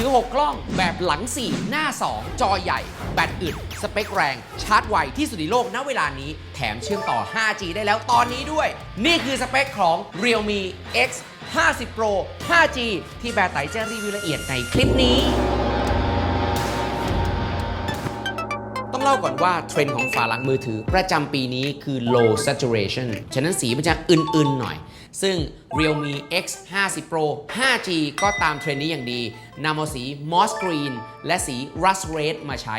ถือ 6 กล้องแบบหลัง 4 หน้า 2 จอใหญ่ แบตอึด สเปคแรง ชาร์จไวที่สุดในโลกณเวลานี้ แถมเชื่อมต่อ 5G ได้แล้วตอนนี้ด้วย นี่คือสเปคของ Realme X 50 Pro 5G ที่แบร์ไตจะรีวิวละเอียดในคลิปนี้ เล่าก่อนว่าเทรนด์ของฝาหลังมือถือ ประจำปีนี้คือ low saturation ฉะนั้นสีมันจะอึนๆหน่อย ซึ่ง Realme X 50 Pro 5G ก็ตามเทรนด์นี้อย่างดีนำเอาสี moss green และสี rust red มาใช้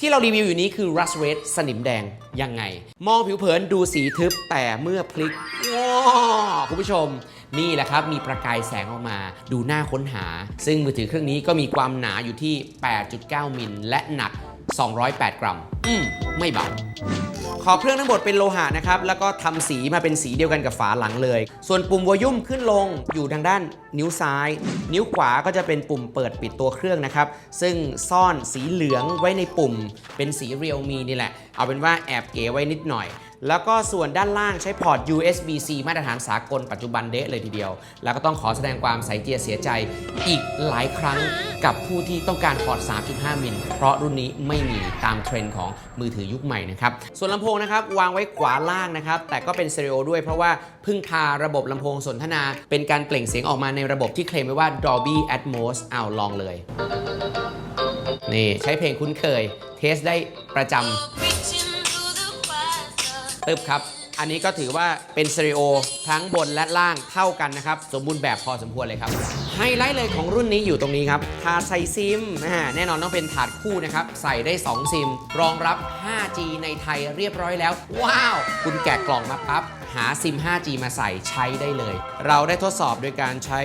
ที่เรารีวิวอยู่นี้คือ rust red สนิมแดง ยังไง มองผิวเผินดูสีทึบแต่เมื่อพลิกว้าวคุณผู้ชม นี่แหละครับ มีประกายแสงออกมา ดูน่าค้นหา ซึ่งมือถือเครื่องนี้ก็มีความหนาอยู่ที่ 8.9 มิลและหนัก 208 กรัม อืมไม่เบาขอบเครื่องทั้งหมดเป็นโลหะนะครับ แล้วก็ทำสีมาเป็นสีเดียวกันกับฝาหลังเลย ส่วนปุ่มวอลยุ่มขึ้นลงอยู่ทางด้านนิ้วซ้าย นิ้วขวาก็จะเป็นปุ่มเปิดปิดตัวเครื่องนะครับ ซึ่งซ่อนสีเหลืองไว้ในปุ่ม เป็นสีเรียลมีนี่แหละ เอาเป็นว่าแอบเก๋ไว้นิดหน่อย แล้วก็ส่วนด้านล่างใช้พอร์ต USB-C มาตรฐานสากลปัจจุบันเดะเลยทีเดียว แล้วก็ต้องขอแสดงความใส่เจียเสียใจอีกหลายครั้งกับผู้ที่ต้องการพอร์ต 3.5 มิล เพราะรุ่นนี้ไม่มีตามเทรนด์ของมือถือยุคใหม่นะครับ ส่วนลำโพงนะครับ วางไว้ขวาล่างนะครับ แต่ก็เป็นสเตอริโอด้วยเพราะว่าพึ่งทาระบบลำโพงสนทนา เป็นการเปล่งเสียงออกมาในระบบที่เคลมไว้ว่า Dolby Atmos เอาลองเลย นี่ใช้เพลงคุ้นเคย เทสได้ประจำ ตึบครับ อันนี้ก็ถือว่าเป็นสเตอริโอทั้งบนและล่างเท่ากันนะครับ สมบูรณ์แบบพอสมควรเลยครับ ไฮไลท์เลยของรุ่นนี้อยู่ตรงนี้ครับถาดใส่ซิมแน่นอนต้องเป็นถาดคู่นะครับ ใส่ได้ 2 ซิม รองรับ 5G ในไทยเรียบร้อยแล้ว ว้าว คุณแกะกล่องมาปั๊บหาซิม 5G มาใส่ใช้ได้เลย เราได้ทดสอบโดยการใช้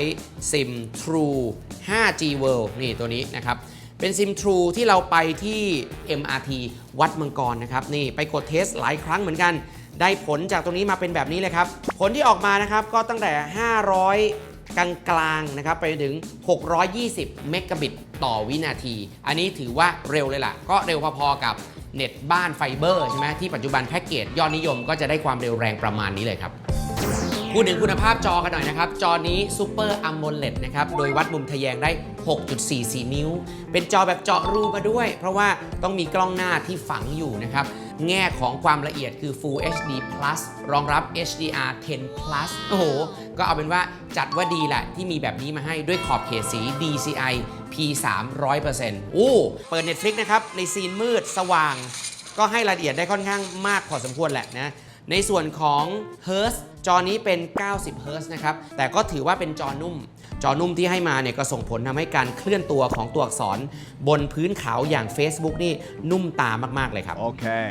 ซิม True 5G World นี่ตัวนี้นะครับเป็นซิม True ที่เราไปที่ MRT วัดมังกรนะครับ นี่ไปกดเทสหลายครั้งเหมือนกัน ได้ผลจากตรงนี้มาเป็นแบบนี้เลยครับ ผลที่ออกมานะครับก็ตั้งแต่ 500กลางกลางๆนะครับไปถึง 620 เมกะบิตต่อวินาที อันนี้ถือว่าเร็วเลยล่ะ ก็เร็วพอๆกับเน็ตบ้านไฟเบอร์ใช่ไหมที่ปัจจุบันแพ็กเกจยอดนิยมก็จะได้ความเร็วแรงประมาณนี้เลยครับพูดถึงคุณภาพจอกันหน่อยนะครับ จอนี้ Super AMOLED นะครับ โดยวัดมุมทะแยงได้ 6.44 นิ้ว เป็นจอแบบเจาะรูมาด้วย เพราะว่าต้องมีกล้องหน้าที่ฝังอยู่นะครับ แง่ของความละเอียดคือ Full HD Plus รองรับ HDR 10 Plus โอ้โห ก็เอาเป็นว่าจัดว่าดีแหละที่มีแบบนี้มาให้ด้วยขอบเขตสี DCI P3 100%อู้เปิด Netflix นะครับ ในซีนมืดสว่าง ก็ให้รายละเอียดได้ค่อนข้างมากพอสมควรแหละนะ ในส่วนของ Hertz จอนี้เป็น 90 Hertz นะครับ แต่ก็ถือว่าเป็นจอนุ่ม จอนุ่มที่ให้มาเนี่ยก็ส่งผลทำให้การเคลื่อนตัวของตัวอักษร บนพื้นขาวอย่าง Facebook นี่นุ่มตามากๆเลยครับ Okay.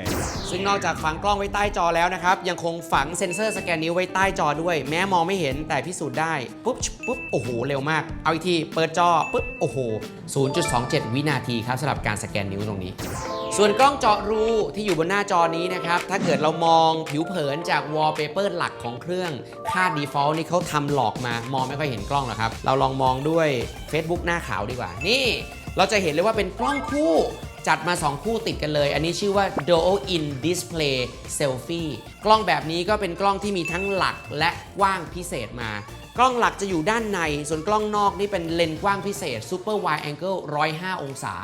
ซึ่งนอกจากฝังกล้องไว้ใต้จอแล้วนะครับ ยังคงฝังเซ็นเซอร์สแกนนิ้วไว้ใต้จอด้วย แม้มองไม่เห็นแต่พิสูจน์ได้ ปุ๊บปุ๊บ โอ้โห เร็วมาก เอาอีกที เปิดจอ ปุ๊บ โอ้โห 0.27 วินาทีครับสำหรับการสแกนนิ้วตรงนี้ ส่วนกล้องเจาะรูที่อยู่บนหน้าจอนี้นะครับ ถ้าเกิดเรามองผิวเผินจากวอลเปเปอร์หลักของเครื่อง ค่า default นี่เขาทำหลอกมามองไม่ค่อยเห็นกล้องหรอกครับ เราลองมองด้วย Facebook หน้าขาวดีกว่า นี่ เราจะเห็นเลยว่าเป็นกล้องคู่จัดมา 2 คู่ติดกันเลย อันนี้ชื่อว่า Dual In Display Selfie กล้องแบบนี้ก็เป็นกล้องที่มีทั้งหลักและกว้างพิเศษมา กล้องหลักจะอยู่ด้านใน ส่วนกล้องนอกนี่เป็นเลนส์กว้างพิเศษ Super Wide Angle 105 องศา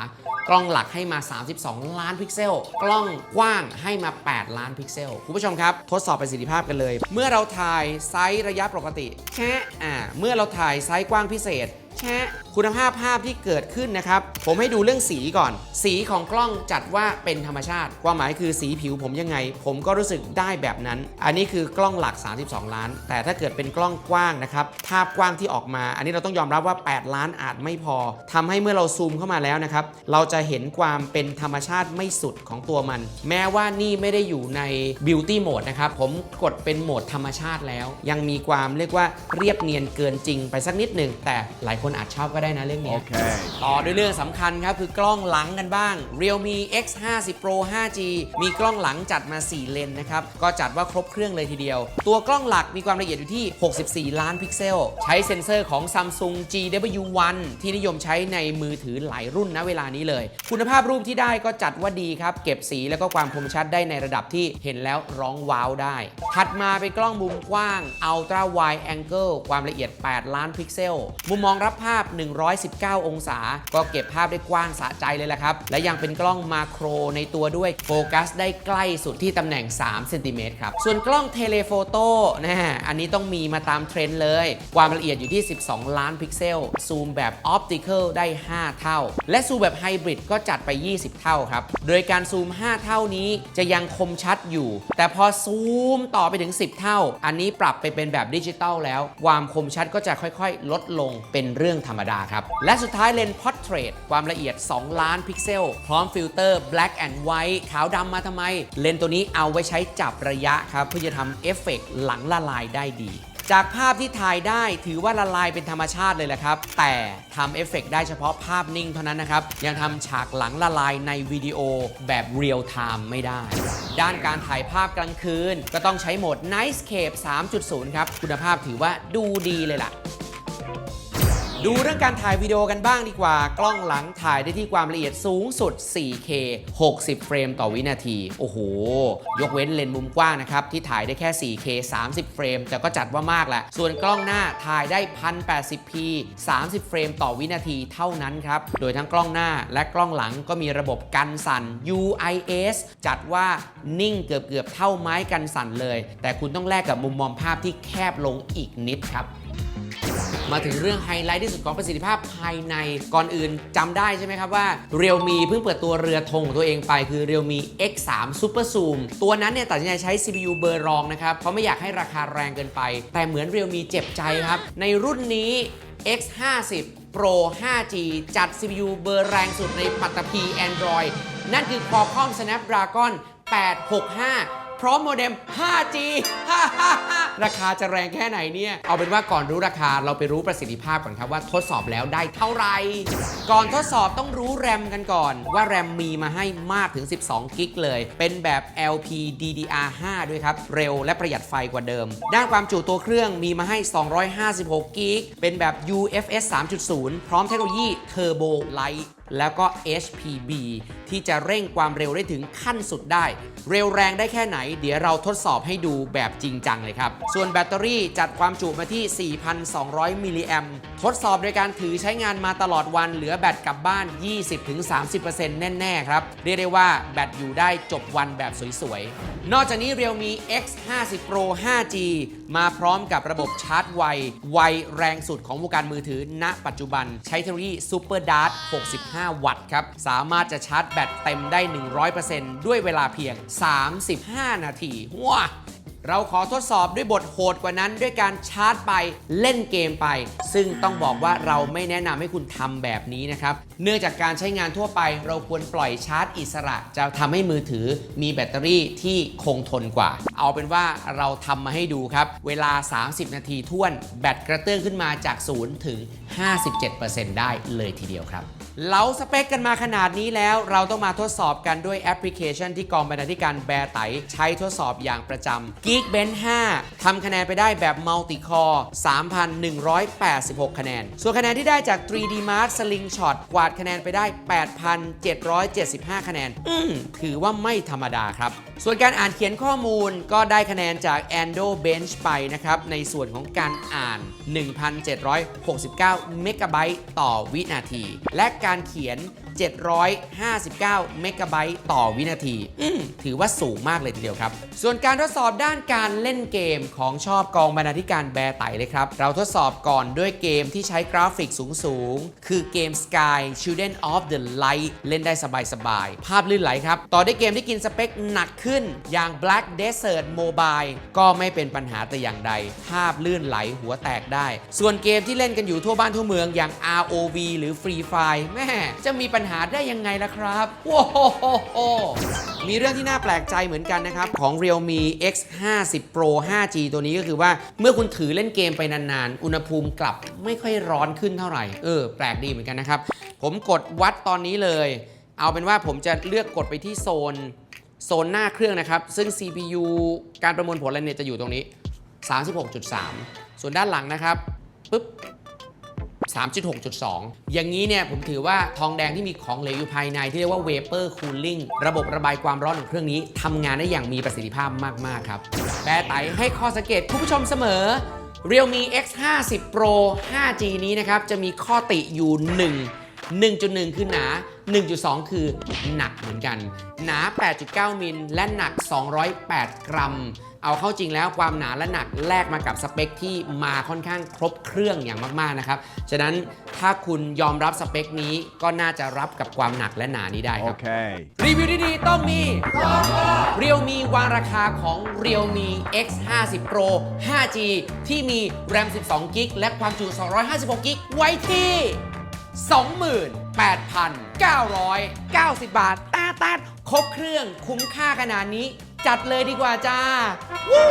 กล้องหลักให้มา 32 ล้านพิกเซล กล้องกว้างให้มา 8 ล้านพิกเซล คุณผู้ชมครับ ทดสอบประสิทธิภาพกันเลย เมื่อเราถ่ายไซส์ระยะปกติแค่อ่าเมื่อเราถ่ายไซส์กว้างพิเศษ แค่คุณภาพภาพที่เกิดขึ้นนะครับ ผมให้ดูเรื่องสีก่อน สีของกล้องจัดว่าเป็นธรรมชาติ ความหมายคือสีผิวผมยังไง ผมก็รู้สึกได้แบบนั้น อันนี้คือกล้องหลัก 32 ล้าน แต่ถ้าเกิดเป็นกล้องกว้างนะครับภาพกว้างที่ออกมา อันนี้เราต้องยอมรับว่า 8 ล้านอาจไม่พอทำให้เมื่อเราซูมเข้ามาแล้วนะครับ เราจะเห็นความเป็นธรรมชาติไม่สุดของตัวมัน แม้ว่านี่ไม่ได้อยู่ใน Beauty Mode นะครับผมกดเป็นโหมดธรรมชาติแล้ว ยังมีความเรียกว่าเรียบเนียนเกินจริงไปสักนิดหนึ่งแต่หลายคนอาจชอบก็ได้นะเรื่องเนี้ย Okay. ต่อด้วยเรื่องสำคัญครับ คือกล้องหลังกันบ้าง Realme X 50 Pro 5G มีกล้องหลังจัดมา 4 เลนส์นะครับ ก็จัดว่าครบเครื่องเลยทีเดียว ตัวกล้องหลักมีความละเอียดอยู่ที่ 64 ล้านพิกเซล ใช้เซ็นเซอร์ของ Samsung GW1 ที่นิยมใช้ในมือถือหลายรุ่นนะเวลานี้เลย คุณภาพรูปที่ได้ก็จัดว่าดีครับ เก็บสีแล้วก็ความคมชัดได้ในระดับที่เห็นแล้วร้องว้าวได้ ถัดมาเป็นกล้องมุมกว้าง Ultra Wide Angle ความละเอียด 8 ล้านพิกเซล มุมมองรับภาพ 119 องศา ก็เก็บภาพได้กว้างสะใจเลยละครับ และยังเป็นกล้องมาโครในตัวด้วยโฟกัสได้ใกล้สุดที่ตำแหน่ง3เซนติเมตรครับ ส่วนกล้องเทเลโฟโต้นะฮะอันนี้ต้องมีมาตามเทรนด์เลย ความละเอียดอยู่ที่ 12 ล้านพิกเซล ซูมแบบออปติค l ได้ 5 เท่า และซูมแบบไฮบริดก็จัดไป 20 เท่าครับ โดยการซูม 5 เท่านี้จะยังคมชัดอยู่ แต่พอซูมต่อไปถึง 10 เท่า อันนี้ปรับไปเป็นแบบดิจิตอลแล้ว ความคมชัดก็จะค่อยๆ ลดลงเป็นเรื่องื่องธรรมดาครับ และสุดท้ายเลนส์ Portrait ความละเอียด 2 ล้านพิกเซล พร้อมฟิลเตอร์ Black and White ขาวดำมาทำไม เลนส์ตัวนี้เอาไว้ใช้จับระยะครับเพื่อจะทำเอฟเฟกต์หลังละลายได้ดีจากภาพที่ถ่ายได้ถือว่าละลายเป็นธรรมชาติเลยแหละครับ แต่ทำเอฟเฟกต์ได้เฉพาะภาพนิ่งเท่านั้นนะครับ ยังทำฉากหลังละลายในวิดีโอแบบเรียลไทม์ไม่ได้ ด้านการถ่ายภาพกลางคืน ก็ต้องใช้โหมด Nightscape 3.0 ครับ คุณภาพถือว่าดูดีเลยล่ะ ดูเรื่องการถ่ายวิดีโอกันบ้างดีกว่า กล้องหลังถ่ายได้ที่ความละเอียดสูงสุด 4K 60 เฟรมต่อวินาที โอ้โห ยกเว้นเลนส์มุมกว้างนะครับ ที่ถ่ายได้แค่ 4K 30 เฟรม แต่ก็จัดว่ามากแหละ ส่วนกล้องหน้าถ่ายได้ 1080p 30 เฟรมต่อวินาทีเท่านั้นครับ โดยทั้งกล้องหน้าและกล้องหลังก็มีระบบกันสั่น UIS จัดว่านิ่งเกือบเกือบๆเท่าไม้กันสั่นเลย แต่คุณต้องแลกกับมุมมองภาพที่แคบลงอีกนิดครับ มาถึงเรื่องไฮไลท์ที่สุดของประสิทธิภาพภายในก่อนอื่นจำได้ใช่ไหมครับว่า Realme เพิ่งเปิดตัวเรือธงของตัวเองไปคือ Realme X3 Super Zoom ตัวนั้นเนี่ยตัดสินใจใช้ CPU เบอร์รองนะครับเพราะไม่อยากให้ราคาแรงเกินไป แต่เหมือน Realme เจ็บใจครับ ในรุ่นนี้ X50 Pro 5G จัด CPU เบอร์แรงสุดในปัตตภี Android นั่นคือ Qualcomm Snapdragon 865 พร้อมโมเด็ม 5G ราคาจะแรงแค่ไหนเนี่ย เอาเป็นว่าก่อนรู้ราคาเราไปรู้ประสิทธิภาพก่อนครับว่าทดสอบแล้วได้เท่าไหร่ ก่อนทดสอบต้องรู้แรมกันก่อน ว่าแรมมีมาให้มากถึง 12 กิกเลย เป็นแบบ LPDDR5 ด้วยครับ เร็วและประหยัดไฟกว่าเดิม ด้านความจุตัวเครื่องมีมาให้ 256 กิก เป็นแบบ UFS 3.0 พร้อมเทคโนโลยี Turbo Light แล้วก็ HPB ที่จะเร่งความเร็วได้ถึงขั้นสุดได้ เร็วแรงได้แค่ไหน เดี๋ยวเราทดสอบให้ดูแบบจริงจังเลยครับ ส่วนแบตเตอรี่จัดความจุมาที่ 4,200 มิลลิแอมทดสอบโดยการถือใช้งานมาตลอดวันเหลือแบตกลับบ้าน 20-30%แน่ ๆ ครับ เรียกได้ว่าแบตอยู่ได้จบวันแบบสวยๆ นอกจากนี้เรียวมี X50 Pro 5G มาพร้อมกับระบบชาร์จไว ไวแรงสุดของวงการมือถือ ณ ปัจจุบัน ใช้เทคโนโลยี Super Dart 65 วัตต์ครับ สามารถจะชาร์จแบตเต็มได้ 100%ด้วยเวลาเพียง 35 นาทีว้า เราขอทดสอบด้วยบทโหดกว่านั้น ด้วยการชาร์จไปเล่นเกมไป ซึ่งต้องบอกว่าเราไม่แนะนำให้คุณทำแบบนี้นะครับ เนื่องจากการใช้งานทั่วไป เราควรปล่อยชาร์จอิสระ จะทำให้มือถือมีแบตเตอรี่ที่คงทนกว่า เอาเป็นว่าเราทำมาให้ดูครับ เวลา 30 นาทีท่วน แบตกระเตื้องขึ้นมาจาก 0 ถึง 57%ได้เลยทีเดียวครับเราสเปคกันมาขนาดนี้แล้ว เราต้องมาทดสอบกันด้วยแอปพลิเคชันที่กองบรรณาธิการแบร์ไตใช้ทดสอบอย่างประจำ Geekbench 5ทำคะแนนไปได้แบบ Multi Core 3,186 คะแนน ส่วนคะแนนที่ได้จาก 3D Mark Slingshot กวาดคะแนนไปได้ 8,775 คะแนน อืมถือว่าไม่ธรรมดาครับ ส่วนการอ่านเขียนข้อมูลก็ได้คะแนนจาก Ando Bench ไปนะครับ ในส่วนของการอ่าน 1,769 เมกะไบต์ต่อวินาที และการเขียน 759 เมกะไบต์ต่อวินาทีอืมถือว่าสูงมากเลยทีเดียวครับ ส่วนการทดสอบด้านการเล่นเกมของชอบกองบรรณาธิการแบร์ไตเลยครับ เราทดสอบก่อนด้วยเกมที่ใช้กราฟิกสูงๆคือเกม Sky Children of the Light เล่นได้สบายๆ ภาพลื่นไหลครับ ต่อด้วยเกมที่กินสเปคหนักขึ้น อย่าง Black Desert Mobile ก็ไม่เป็นปัญหาแต่อย่างใด ภาพลื่นไหลหัวแตกได้ ส่วนเกมที่เล่นกันอยู่ทั่วบ้านทั่วเมืองอย่าง ROV หรือ Free Fire แม่จะมีปัญหาได้ยังไงล่ะครับว้โมีเรื่องที่น่าแปลกใจเหมือนกันนะครับ ของ Realme X50 Pro 5G ตัวนี้ก็คือว่าเมื่อคุณถือเล่นเกมไปนานๆ อุณหภูมิกลับไม่ค่อยร้อนขึ้นเท่าไหร่ เออ แปลกดีเหมือนกันนะครับ ผมกดวัดตอนนี้เลย เอาเป็นว่าผมจะเลือกกดไปที่โซน โซนหน้าเครื่องนะครับ ซึ่ง CPU การประมวลผลอะไรเนี่ยจะอยู่ตรงนี้ 36.3 ส่วนด้านหลังนะครับปุ๊บ 3.6.2 อย่างนี้เนี่ยผมถือว่าทองแดงที่มีของเหลวอยู่ภายในที่เรียกว่า Vapor Cooling ระบบระบายความร้อนของเครื่องนี้ทำงานได้อย่างมีประสิทธิภาพมาก ๆ ครับแปรไตให้ข้อสังเกตคุณผู้ชมเสมอ Realme X 5 0 Pro 5G นี้นะครับ จะมีข้อติอยู่ 1 1.1 คือหนา 1.2 คือหนักเหมือนกัน หนา 8.9 มิล และหนัก 208 กรัม เอาเข้าจริงแล้วความหนาและหนักแลกมากับสเปคที่มาค่อนข้างครบเครื่องอย่างมากๆนะครับ ฉะนั้นถ้าคุณยอมรับสเปคนี้ก็น่าจะรับกับความหนักและหนานี้ได้ครับ Okay. รีวิวดีๆต้องมี Realme วางราคาของ Realme X 5 0 Pro 5G ที่มี RAM 12 g b และความจุ256 g b ไว้ที่ 28,990 บาทตาตาดครบเครื่องคุ้มค่าขนาดนี้ จัดเลยดีกว่าจ้าวู้